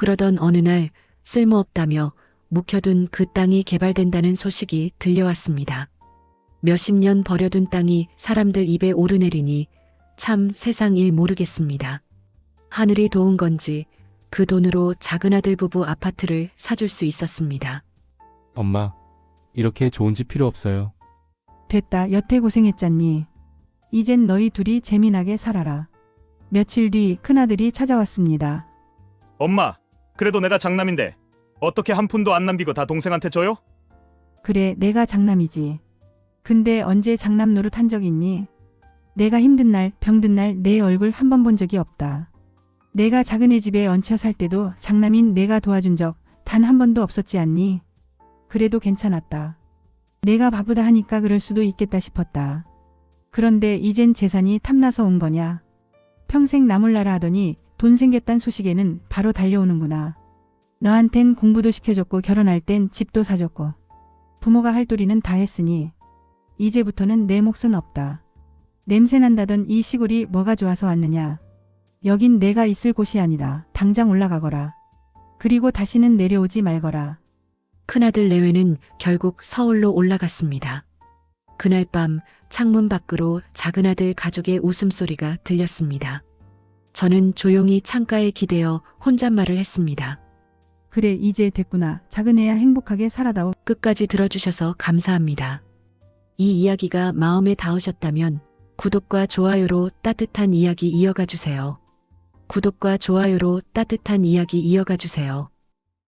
그러던 어느 날 쓸모없다며 묵혀둔 그 땅이 개발된다는 소식이 들려왔습니다. 몇십 년 버려둔 땅이 사람들 입에 오르내리니 참 세상 일 모르겠습니다. 하늘이 도운 건지 그 돈으로 작은 아들 부부 아파트를 사줄 수 있었습니다. 엄마, 이렇게 좋은 집 필요 없어요. 됐다. 여태 고생했잖니. 이젠 너희 둘이 재미나게 살아라. 며칠 뒤 큰아들이 찾아왔습니다. 엄마, 그래도 내가 장남인데 어떻게 한 푼도 안 남기고 다 동생한테 줘요? 그래, 내가 장남이지. 근데 언제 장남 노릇 한 적 있니? 내가 힘든 날, 병든 날 내 얼굴 한 번 본 적이 없다. 내가 작은 애 집에 얹혀 살 때도 장남인 내가 도와준 적 단 한 번도 없었지 않니? 그래도 괜찮았다. 내가 바쁘다 하니까 그럴 수도 있겠다 싶었다. 그런데 이젠 재산이 탐나서 온 거냐? 평생 나몰라라 하더니 돈 생겼단 소식에는 바로 달려오는구나. 너한텐 공부도 시켜줬고 결혼할 땐 집도 사줬고 부모가 할 도리는 다 했으니 이제부터는 내 몫은 없다. 냄새난다던 이 시골이 뭐가 좋아서 왔느냐. 여긴 내가 있을 곳이 아니다. 당장 올라가거라. 그리고 다시는 내려오지 말거라. 큰아들 내외는 결국 서울로 올라갔습니다. 그날 밤 창문 밖으로 작은아들 가족의 웃음소리가 들렸습니다. 저는 조용히 창가에 기대어 혼잣말을 했습니다. 그래 이제 됐구나. 작은 애야 행복하게 살아다오. 끝까지 들어주셔서 감사합니다. 이 이야기가 마음에 닿으셨다면 구독과 좋아요로 따뜻한 이야기 이어가 주세요. 구독과 좋아요로 따뜻한 이야기 이어가 주세요.